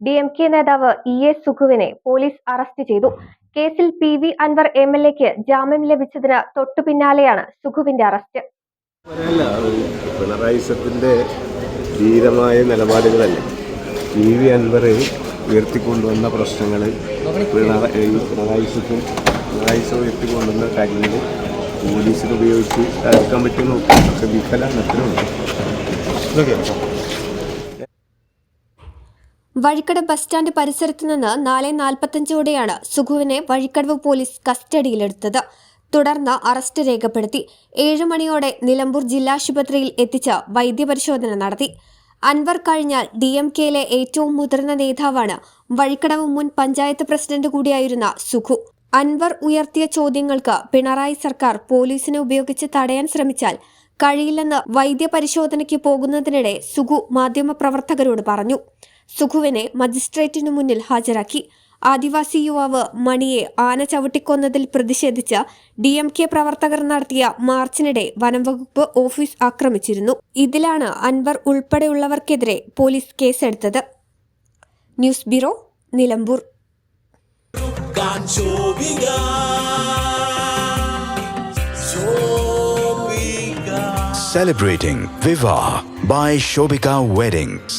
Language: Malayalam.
ഡി എം കെ നേതാവ് ഇ എ സുഖുവിനെ പോലീസ് അറസ്റ്റ് ചെയ്തു. കേസിൽ P V Anvar M L എക്ക് ജാമ്യം ലഭിച്ചതിന് തൊട്ടു പിന്നാലെയാണ് സുഖുവിന്റെ അറസ്റ്റ്. പിണറായി ധീരമായ നിലപാടുകളല്ലേ? പി വി ഉയർത്തിക്കൊണ്ടുവന്ന പ്രശ്നങ്ങൾ പിണറായി പിണറായി സത്തും പിണറായി സ ഉയർത്തിക്കൊണ്ടുവന്ന കാര്യങ്ങൾ പോലീസിന് ഉപയോഗിച്ച് തകർക്കാൻ പറ്റുമെന്ന് നോക്കും പക്ഷെ വഴിക്കടവ് ബസ് സ്റ്റാൻഡ് പരിസരത്ത് നിന്ന് നാല് നാൽപ്പത്തഞ്ചോടെയാണ് സുഖുവിനെ വഴിക്കടവ് പോലീസ് കസ്റ്റഡിയിലെടുത്തത്. തുടർന്ന് അറസ്റ്റ് രേഖപ്പെടുത്തി. ഏഴു മണിയോടെ നിലമ്പൂർ ജില്ലാശുപത്രിയിൽ എത്തിച്ച് വൈദ്യപരിശോധന നടത്തി. അൻവർ കഴിഞ്ഞാൽ ഡി എം കെയിലെ ഏറ്റവും മുതിർന്ന നേതാവാണ് വഴിക്കടവ് മുൻ പഞ്ചായത്ത് പ്രസിഡന്റ് കൂടിയായിരുന്ന സുഖു. അൻവർ ഉയർത്തിയ ചോദ്യങ്ങൾക്ക് പിണറായി സർക്കാർ പോലീസിനെ ഉപയോഗിച്ച് തടയാൻ ശ്രമിച്ചാൽ കഴിയില്ലെന്ന് വൈദ്യപരിശോധനയ്ക്ക് പോകുന്നതിനിടെ സുഖു മാധ്യമപ്രവർത്തകരോട് പറഞ്ഞു. സുഖുവിനെ മജിസ്ട്രേറ്റിനു മുന്നിൽ ഹാജരാക്കി. ആദിവാസി യുവാവ് മണിയെ ആന ചവിട്ടിക്കൊന്നതിൽ പ്രതിഷേധിച്ച് ഡി എം കെ പ്രവർത്തകർ നടത്തിയ മാർച്ചിനിടെ വനംവകുപ്പ് ഓഫീസ് ആക്രമിച്ചിരുന്നു. ഇതിലാണ് അൻവർ ഉൾപ്പെടെയുള്ളവർക്കെതിരെ പോലീസ് കേസെടുത്തത്. News bureau Nilambur. Celebrating Viva by Shobika Weddings.